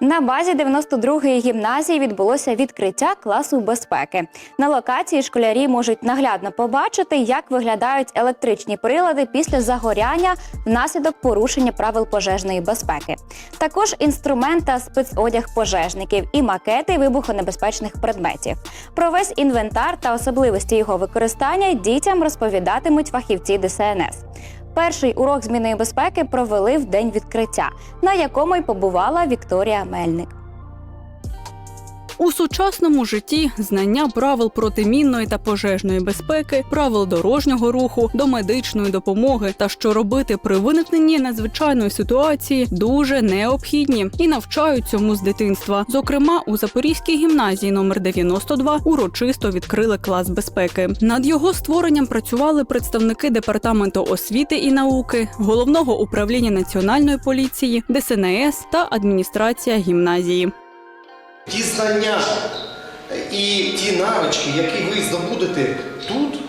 На базі 92-ї гімназії відбулося відкриття класу безпеки. На локації школярі можуть наглядно побачити, як виглядають електричні прилади після загоряння внаслідок порушення правил пожежної безпеки. Також інструмент та спецодяг пожежників і макети вибухонебезпечних предметів. Про весь інвентар та особливості його використання дітям розповідатимуть фахівці ДСНС. Перший урок зміни безпеки провели в день відкриття, на якому й побувала Вікторія Мельник. У сучасному житті знання правил протимінної та пожежної безпеки, правил дорожнього руху, до медичної допомоги та що робити при виникненні надзвичайної ситуації дуже необхідні і навчають цьому з дитинства. Зокрема, у Запорізькій гімназії номер 92 урочисто відкрили клас безпеки. Над його створенням працювали представники департаменту освіти і науки, головного управління національної поліції, ДСНС та адміністрація гімназії. Ті знання і ті навички, які ви здобудете тут,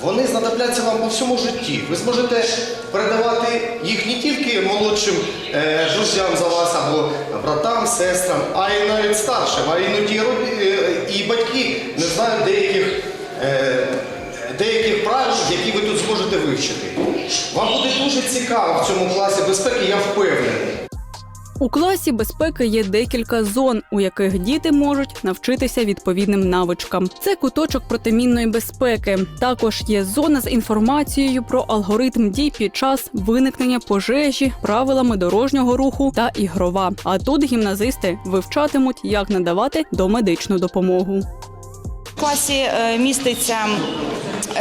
вони знадобляться вам по всьому житті. Ви зможете передавати їх не тільки молодшим е, друзям за вас або братам, сестрам, а й навіть старшим, а іноді і е, батьки не знають деяких, е, деяких правил, які ви тут зможете вивчити. Вам буде дуже цікаво в цьому класі безпеки, я впевнений. У класі безпеки є декілька зон, у яких діти можуть навчитися відповідним навичкам. Це куточок протимінної безпеки. Також є зона з інформацією про алгоритм дій під час виникнення пожежі, правилами дорожнього руху та ігрова. А тут гімназисти вивчатимуть, як надавати домедичну допомогу. В класі е, міститься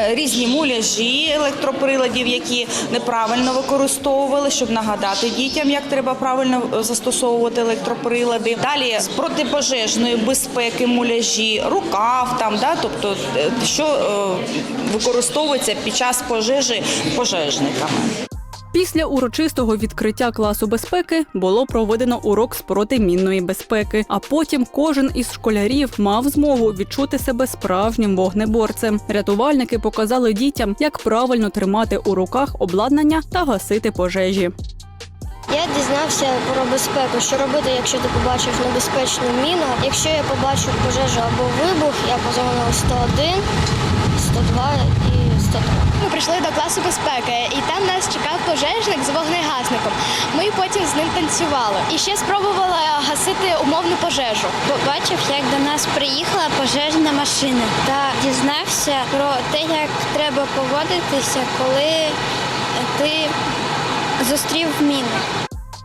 різні муляжі електроприладів, які неправильно використовували, щоб нагадати дітям, як треба правильно е, застосовувати електроприлади. Далі з протипожежної безпеки муляжі, рукав там, да, тобто е, що е, використовується під час пожежі пожежниками. Після урочистого відкриття класу безпеки було проведено урок з протимінної безпеки. А потім кожен із школярів мав змогу відчути себе справжнім вогнеборцем. Рятувальники показали дітям, як правильно тримати у руках обладнання та гасити пожежі. Я дізнався про безпеку, що робити, якщо ти побачив небезпечну міну. Якщо я побачив пожежу або вибух, я позвонив 101, 102 і 103. Ми прийшли до класу безпеки, і там пожежник з вогнегасником. Ми потім з ним танцювали. І ще спробували гасити умовну пожежу. Побачив, як до нас приїхала пожежна машина та дізнався про те, як треба поводитися, коли ти зустрів міну.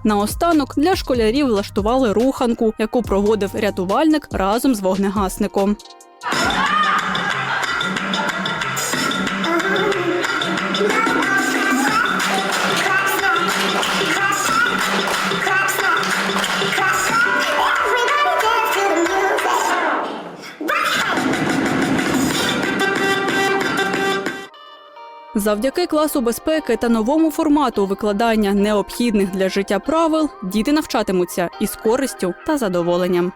Наостанок для школярів влаштували руханку, яку проводив рятувальник разом з вогнегасником. Завдяки класу безпеки та новому формату викладання необхідних для життя правил діти навчатимуться із користю та задоволенням.